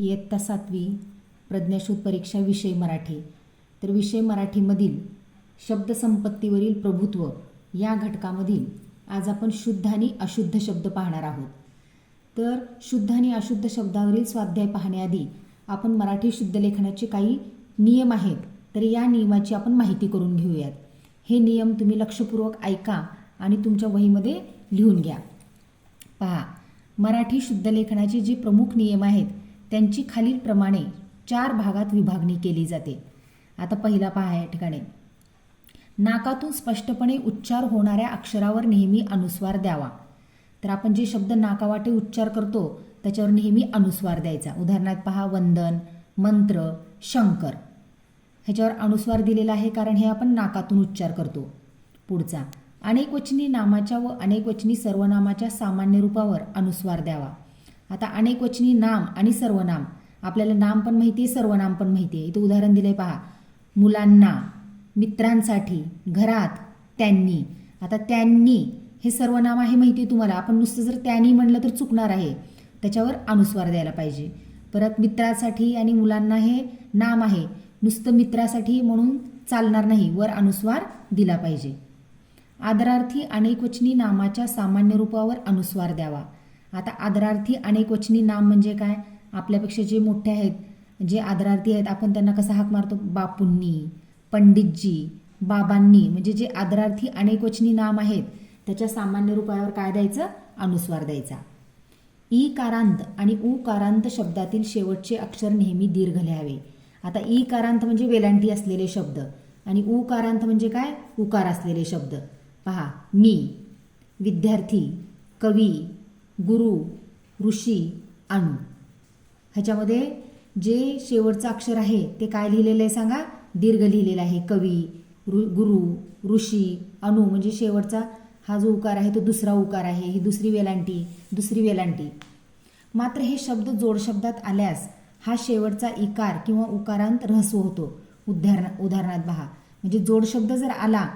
इयत्ता सातवी प्रज्ञाशोध परीक्षा विषय मराठी. तर विषय मराठीमधील शब्दसंपत्तीवरील प्रभुत्व या घटकामधील आज आपण शुद्ध आणि अशुद्ध शब्द पाहणार आहोत. तर शुद्ध आणि अशुद्ध शब्दावरील स्वाध्याय पाहण्याआधी आपण मराठी शुद्ध लेखनाचे काही नियम आहेत तर या नियमाची आपण माहिती करून घेऊयात. हे नियम तुम्ही लक्षपूर्वक ऐका आणि तुमच्या वहीमध्ये लिहून घ्या. पहा मराठी शुद्ध लेखनाचे जे प्रमुख नियम आहेत त्यांची खालीलप्रमाणे चार भागात विभागणी केली जाते. आता पहिला पहा या ठिकाणी. नाकातून स्पष्टपणे उच्चार होणाऱ्या अक्षरावर नेहमी अनुस्वार द्यावा. तर आपण जे शब्द नाकावाटे उच्चार करतो त्याच्यावर नेहमी अनुस्वार द्यायचा. उदाहरणार्थ पहा वंदन मंत्र शंकर. ह्याच्यावर अनुस्वार दिलेला आहे कारण हे आपण नाकातून उच्चार करतो. पुढचा. अनेकवचनी नामाच्या व अनेकवचनी सर्वनामाच्या सामान्य रूपावर अनुस्वार द्यावा. आता अनेकवचनी नाम आणि सर्वनाम. आपल्याला नाम पण माहिती आहे सर्वनाम पण माहिती आहे इथं उदाहरण दिलं आहे पहा. मुलांना मित्रांसाठी घरात त्यांनी. आता त्यांनी हे सर्वनाम आहे माहिती आहे तुम्हाला. आपण नुसतं जर त्यांनी म्हणलं तर चुकणार आहे. त्याच्यावर अनुस्वार द्यायला पाहिजे. परत मित्रासाठी आणि मुलांना हे नाम आहे. नुसतं मित्रासाठी म्हणून चालणार नाही. वर अनुस्वार दिला पाहिजे. आदरार्थी अनेकवचनी नामाच्या सामान्य रूपावर अनुस्वार द्यावा. आता आदरार्थी अनेकवचनी नाम म्हणजे काय? आपल्यापेक्षा जे मोठे आहेत जे आदरार्थी आहेत आपण त्यांना कसा हाक मारतो? बापूंनी पंडितजी बाबांनी. म्हणजे जे आदरार्थी अनेकवचनी नाम आहेत त्याच्या सामान्य रूपावर काय द्यायचं? अनुस्वार द्यायचा. ई कारांत आणि उ कारांत शब्दातील शेवटचे अक्षर नेहमी दीर्घ लिहावे. आता ई कारांत म्हणजे वेलांटी असलेले शब्द आणि उ कारांत म्हणजे काय? उकार असलेले शब्द. पहा मी विद्यार्थी कवी गुरु ऋषी अणु. ह्याच्यामध्ये जे शेवटचं अक्षर आहे ते काय लिहिलेलं आहे सांगा? दीर्घ लिहिलेलं आहे. कवी ऋ गुरु ऋषी अणु म्हणजे शेवटचा हा जो उकार आहे तो दुसरा उकार आहे. ही दुसरी वेलांटी दुसरी वेलांटी. मात्र हे शब्द जोडशब्दात आल्यास हा शेवटचा इकार किंवा उकारांत रहस्व होतो. उदाहरण उदाहरणात पहा म्हणजे जोडशब्द जर आला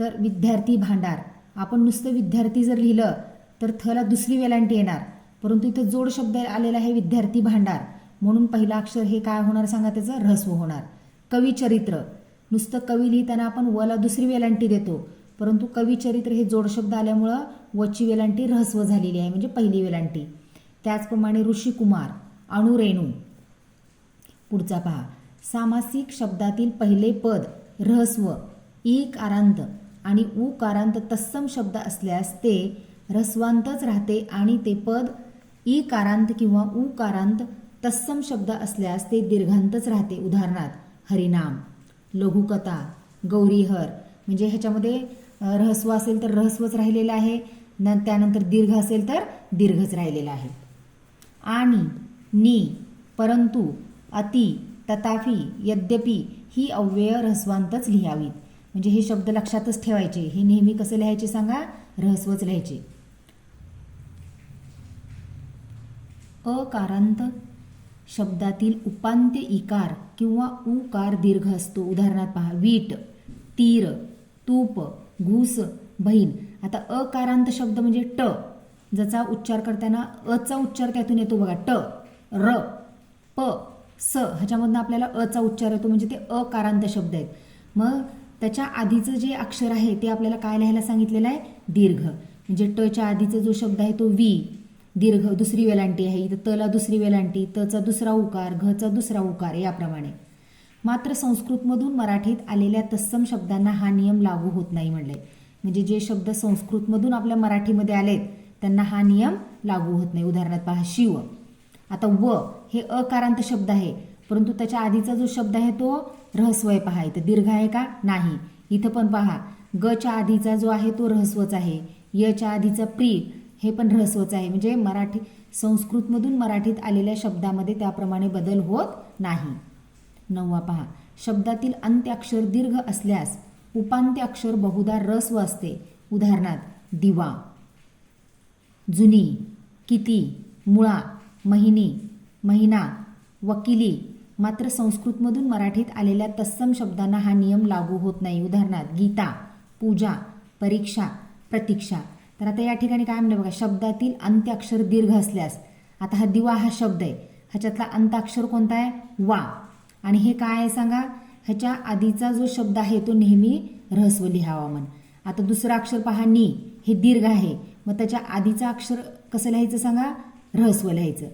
तर विद्यार्थी भांडार. आपण नुसतं विद्यार्थी जर लिहिलं तर थला दुसरी वेलांटी येणार. परंतु इथं जोड शब्द आलेला आहे विद्यार्थी भांडार. म्हणून पहिला अक्षर हे काय होणार सांगा त्याचं? ऱ्हस्व होणार. कवी चरित्र. नुसतं कवी लिहिताना आपण वला दुसरी वेलांटी देतो. परंतु कवी चरित्र हे जोडशब्द आल्यामुळं वची वेलांटी रहस्व झालेली आहे म्हणजे पहिली वेलांटी. त्याचप्रमाणे ऋषिकुमार अणुरेणू पुढचा पहा. सामासिक शब्दातील पहिले पद रहस्व ई कारांत आणि उ कारांत तत्सम शब्द असल्यास ते ऱ्हस्वांतच राहते आणि ते पद ई कारांत किंवा उ कारांत तत्सम शब्द असल्यास ते दीर्घांतच राहते. उदाहरणार्थ हरिनाम लघुकथा गौरीहर म्हणजे ह्याच्यामध्ये रहस्व असेल तर रहस्वच राहिलेलं आहे. न त्यानंतर दीर्घ असेल तर दीर्घच राहिलेला आहे. आणि नी परंतु अति तथापि यद्यपि ही अव्यय रहस्वांतच लिहावीत. म्हणजे हे शब्द लक्षातच ठेवायचे. हे नेहमी कसे लिहायचे सांगा? रहस्वच लिहायचे. अकारांत शब्दातील उपांत्य इकार किंवा उकार दीर्घ असतो. उदाहरणार्थ पहा वीट तीर तूप घूस बहीण. आता अकारांत शब्द म्हणजे ट. ज्याचा उच्चार करताना अचा उच्चार त्यातून येतो बघा ट. र प स. ह्याच्यामधनं आपल्याला अचा उच्चार येतो म्हणजे ते अकारांत शब्द आहेत. मग त्याच्या आधीचं जे अक्षर आहे ते आपल्याला काय लिहायला सांगितलेलं आहे? दीर्घ. म्हणजे टच्या आधीचा जो शब्द आहे तो वी. दीर्घ दुसरी वेलांटी आहे. इथं तला दुसरी वेलांटी तचा दुसरा उकार घचा दुसरा उकार याप्रमाणे. मात्र संस्कृतमधून मराठीत आलेल्या तत्सम शब्दांना हा नियम लागू होत नाही म्हणले म्हणजे जे शब्द संस्कृतमधून आपल्या मराठीमध्ये आलेत त्यांना हा नियम लागू होत नाही. उदाहरणार्थ पहा शिव. आता व हे अकारांत शब्द आहे परंतु त्याच्या आधीचा जो शब्द आहे तो रहस्व आहे पहा. इथं दीर्घ आहे का? नाही. इथं पण पहा गच्या आधीचा जो आहे तो रहस्वच आहे. यच्या आधीचा प्री हे पण रहस्वच आहे. म्हणजे मराठी संस्कृतमधून मराठीत आलेल्या शब्दामध्ये त्याप्रमाणे बदल होत नाही. नववा पहा. शब्दातील अंत्याक्षर दीर्घ असल्यास उपांत्याक्षर बहुधा रस्व असते उदाहरणार्थ दिवा. जुनी किती मुळा महिनी महिना वकिली. मात्र संस्कृतमधून मराठीत आलेल्या तत्सम शब्दांना हा नियम लागू होत नाही. उदाहरणार्थ गीता पूजा परीक्षा प्रतीक्षा. तर आता या ठिकाणी काय म्हणलं बघा शब्दातील अंत्याक्षर दीर्घ असल्यास आता हा दिवा हा शब्द आहे. ह्याच्यातला अंताक्षर कोणता आहे? वा. आणि हे काय आहे सांगा? ह्याच्या आधीचा जो शब्द आहे तो नेहमी रहस्व लिहावा म्हण. आता दुसरं अक्षर पहा नी. हे दीर्घ आहे. मग त्याच्या आधीचं अक्षर कसं लिहायचं सांगा? रहस्व लिहायचं.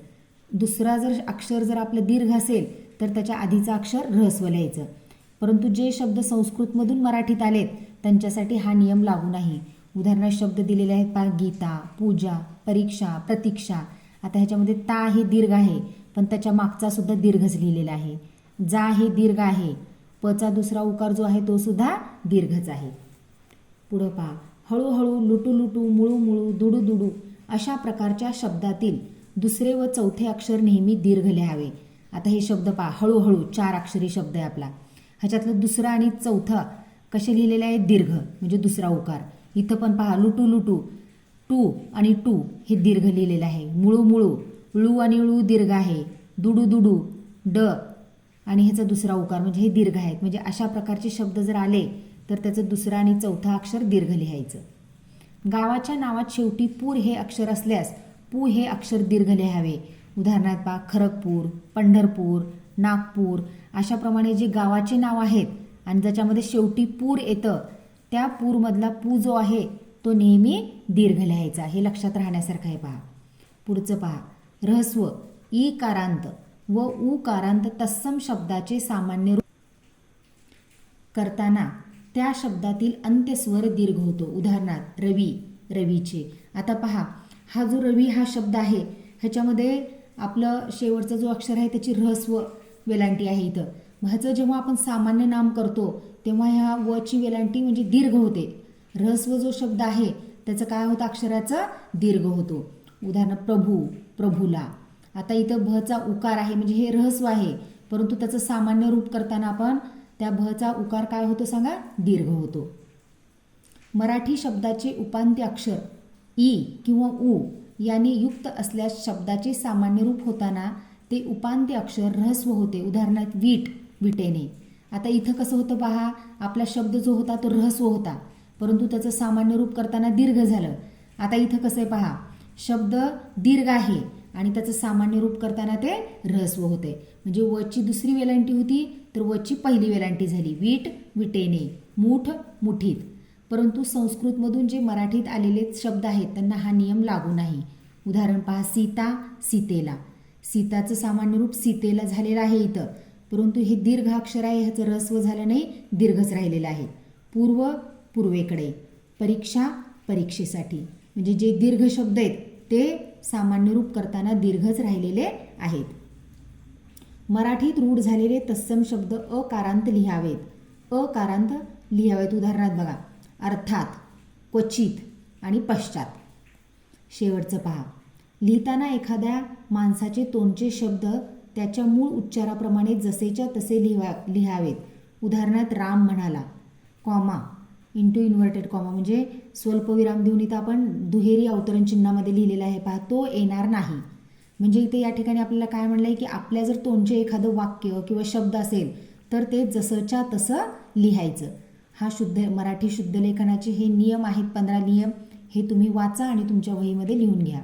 दुसरा जर अक्षर जर आपलं दीर्घ असेल तर त्याच्या आधीचं अक्षर रहस्व लिहायचं. परंतु जे शब्द संस्कृतमधून मराठीत आलेत त्यांच्यासाठी हा नियम लागू नाही. उदाहरणार्थ शब्द दिलेले आहेत पहा गीता पूजा परीक्षा प्रतीक्षा. आता ह्याच्यामध्ये ता हे दीर्घ आहे पण त्याच्या मागचा सुद्धा दीर्घच लिहिलेला आहे. जा हे दीर्घ आहे पचा दुसरा उकार जो आहे तो सुद्धा दीर्घच आहे. पुढं पहा हळूहळू लुटू लुटू मुळू मुळू दुडू दुडू अशा प्रकारच्या शब्दातील दुसरे व चौथे अक्षर नेहमी दीर्घ लिहावे. आता हे शब्द पहा हळूहळू चार अक्षरी शब्द आहे आपला. ह्याच्यातलं दुसरा आणि चौथा कसे लिहिलेले आहे? दीर्घ म्हणजे दुसरा उकार. इथं पण पहा लुटू लुटू. टू आणि टू हे दीर्घ लिहिलेलं आहे. मुळू मुळू. ळू आणि ळू दीर्घ आहे. दुडू दुडू. ड. आणि ह्याचा दुसरा उकार म्हणजे हे दीर्घ आहेत. म्हणजे अशा प्रकारचे शब्द जर आले तर त्याचं दुसरं आणि चौथा अक्षर दीर्घ लिहायचं. गावाच्या नावात शेवटी पूर हे अक्षर असल्यास पू हे अक्षर दीर्घ लिहावे. उदाहरणार्थ पहा खरगपूर पंढरपूर नागपूर. अशाप्रमाणे जे गावाचे नाव आहेत आणि ज्याच्यामध्ये शेवटी पूर येतं त्या पूरमधला पू जो आहे तो नेहमी दीर्घ लिहायचा. हे लक्षात राहण्यासारखं आहे पहा. पुढचं पहा. रहस्व ई कारांत व उ कारांत तत्सम शब्दाचे सामान्य रूप करताना त्या शब्दातील अंत्यस्वर दीर्घ होतो. उदाहरणार्थ रवी रवीचे. आता पहा हा जो रवी हा शब्द आहे ह्याच्यामध्ये आपलं शेवटचा जो अक्षर आहे त्याची रहस्व वेलांटी आहे इथं. ह्याचं जेव्हा आपण सामान्य नाम करतो तेव्हा ह्या वची वेलांटी म्हणजे दीर्घ होते. ऱ्हस्व जो शब्द आहे त्याचं काय होतं? अक्षराचं दीर्घ होतो. उदाहरण प्रभू प्रभूला. आता इथं भचा उकार आहे म्हणजे हे रहस्व आहे. परंतु त्याचं सामान्य रूप करताना आपण त्या भचा उकार काय होतो सांगा? दीर्घ होतो. मराठी शब्दाचे उपांत्य अक्षर ई किंवा उ याने युक्त असल्यास शब्दाचे सामान्य रूप होताना ते उपांत्य अक्षर रहस्व होते. उदाहरणार्थ वीट. विटेने. आता इथं कसं होतं पहा आपला शब्द जो होता तो रहस्व होता. परंतु त्याचं सामान्य रूप करताना दीर्घ झालं. आता इथं कसं आहे पहा शब्द दीर्घ आहे आणि त्याचं सामान्य रूप करताना ते रहस्व होते. म्हणजे वची दुसरी वेलांटी होती तर वची पहिली वेलांटी झाली. वीट विटेने. मूठ मुठीत. परंतु संस्कृतमधून जे मराठीत आलेले शब्द आहेत त्यांना हा नियम लागू नाही. उदाहरण पहा सीता सीतेला. सीताचं सामान्य रूप सीतेला झालेलं आहे इथं. परंतु हे दीर्घ अक्षर आहे ह्याचं रस्व झालं नाही दीर्घच राहिलेलं आहे. पूर्व पूर्वेकडे. परीक्षा परीक्षेसाठी. म्हणजे जे दीर्घ शब्द आहेत ते सामान्य रूप करताना दीर्घच राहिलेले आहेत. मराठीत रूढ झालेले तत्सम शब्द अकारांत लिहावेत. अकारांत लिहावेत उदाहरणार्थ बघा. अर्थात क्वचित आणि पश्चात. शेवटचं पहा. लिहिताना एखाद्या माणसाचे तोंडचे शब्द त्याच्या मूळ उच्चाराप्रमाणे जसेच्या तसे लिहा लिहावेत. उदाहरणार्थ राम म्हणाला कॉमा इंटू इन्व्हर्टेड कॉमा म्हणजे स्वल्पविराम देऊन इथं आपण दुहेरी अवतरण चिन्हामध्ये लिहिलेलं आहे पहा तो येणार नाही. म्हणजे इथे या ठिकाणी आपल्याला काय म्हणलं आहे की आपल्या जर तोंडचे एखादं वाक्य किंवा शब्द असेल तर ते जसंच्या तसं लिहायचं. हा शुद्ध मराठी शुद्धलेखनाचे हे नियम आहेत पंधरा नियम. हे तुम्ही वाचा आणि तुमच्या वहीमध्ये लिहून घ्या.